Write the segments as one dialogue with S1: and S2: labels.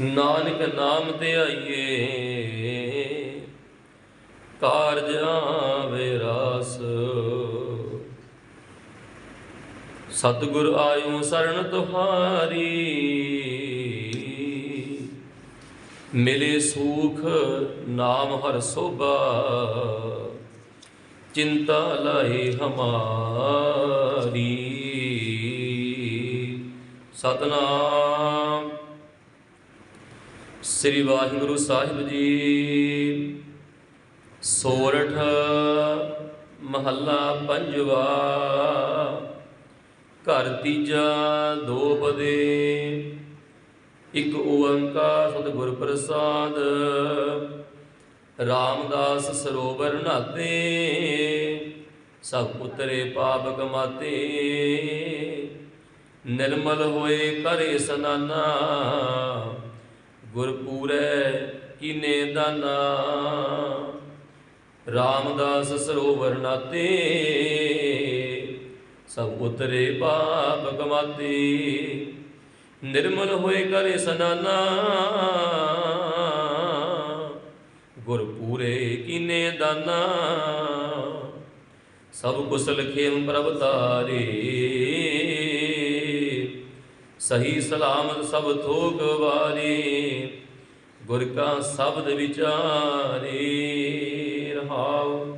S1: ਨਾਨਕ ਨਾਮ ਤੇ ਆਈਏ। ਕਾਰਜ ਆਵੇ ਰਾਸ। ਸਤਿਗੁਰ ਆਇਓ ਸਰਣ ਤੁਹਾਰੀ। ਮਿਲੇ ਸੂਖ ਨਾਮ ਹਰ ਸੋਭਾ। ਚਿੰਤਾ ਲਾਏ ਹਮਾਰੀ। ਸਤਨਾਮ। ਸ੍ਰੀ ਵਾਹਿਗੁਰੂ ਸਾਹਿਬ ਜੀ। ਸੋਰਠ ਮਹੱਲਾ ਪੰਜਵਾ। ਘਰ ਤੀਜਾ ਦੋ ਪਦੇ। ਇੱਕ ਓੰਕਾਰ ਸਤਿਗੁਰ ਪ੍ਰਸਾਦ। ਰਾਮਦਾਸ ਸਰੋਵਰ ਨਾਤੇ। ਸਭ ਉਤਰੇ ਪਾਪ ਕਮਾਤੇ। ਨਿਰਮਲ ਹੋਏ ਕਰੇ ਸਨਾਨਾ। ਗੁਰ ਪੂਰੈ ਕੀਨੇ ਦਾਨਾ। ਰਾਮਦਾਸ ਸਰੋਵਰ ਨਾਤੇ, ਸਭ ਉਤਰੇ ਪਾਪ ਕਮਾਤੇ। ਨਿਰਮਲ ਹੋਏ ਕਰੇ ਸਨਾਨਾ। ਗੁਰ ਪੂਰੇ ਕੀਨੇ ਦਾਨਾ। ਸਭ ਕੁਸਲ ਖੇਮ ਪ੍ਰਭ ਤਾਰੇ। ਸਹੀ ਸਲਾਮਤ ਸਭ ਥੋਕ ਵਾਰੀ, ਗੁਰ ਕਾ ਸ਼ਬਦ ਵਿਚਾਰੇ ਰਹਾਉ।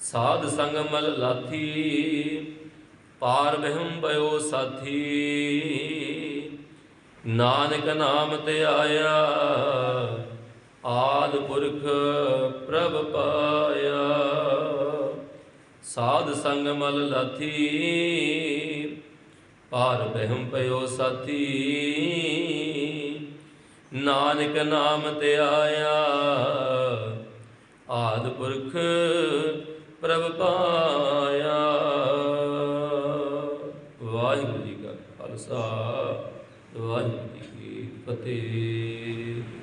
S1: ਸਾਧ ਸੰਗ ਮਲ ਲਾਥੀ, ਪਾਰ ਬਹਿਮ ਬਇਓ ਸਾਥੀ। ਨਾਨਕ ਨਾਮ ਤੇ ਆਇਆ, ਆਦ ਪੁਰਖ ਪ੍ਰਭ ਪਾਇਆ। ਸਾਧ ਸੰਗ ਮਲ ਲਾਥੀ ਪਾਰ ਬਹਿਮ ਪਇਓ ਸਾਥੀ। ਨਾਨਕ ਨਾਮ ਤੇ ਆਇਆ। ਆਦ ਪੁਰਖ ਪ੍ਰਭ ਪਾਇਆ। ਵਾਹਿਗੁਰੂ ਜੀ ਕਾ ਖਾਲਸਾ, ਵਾਹਿਗੁਰੂ ਜੀ ਕੀ ਫਤਿਹ।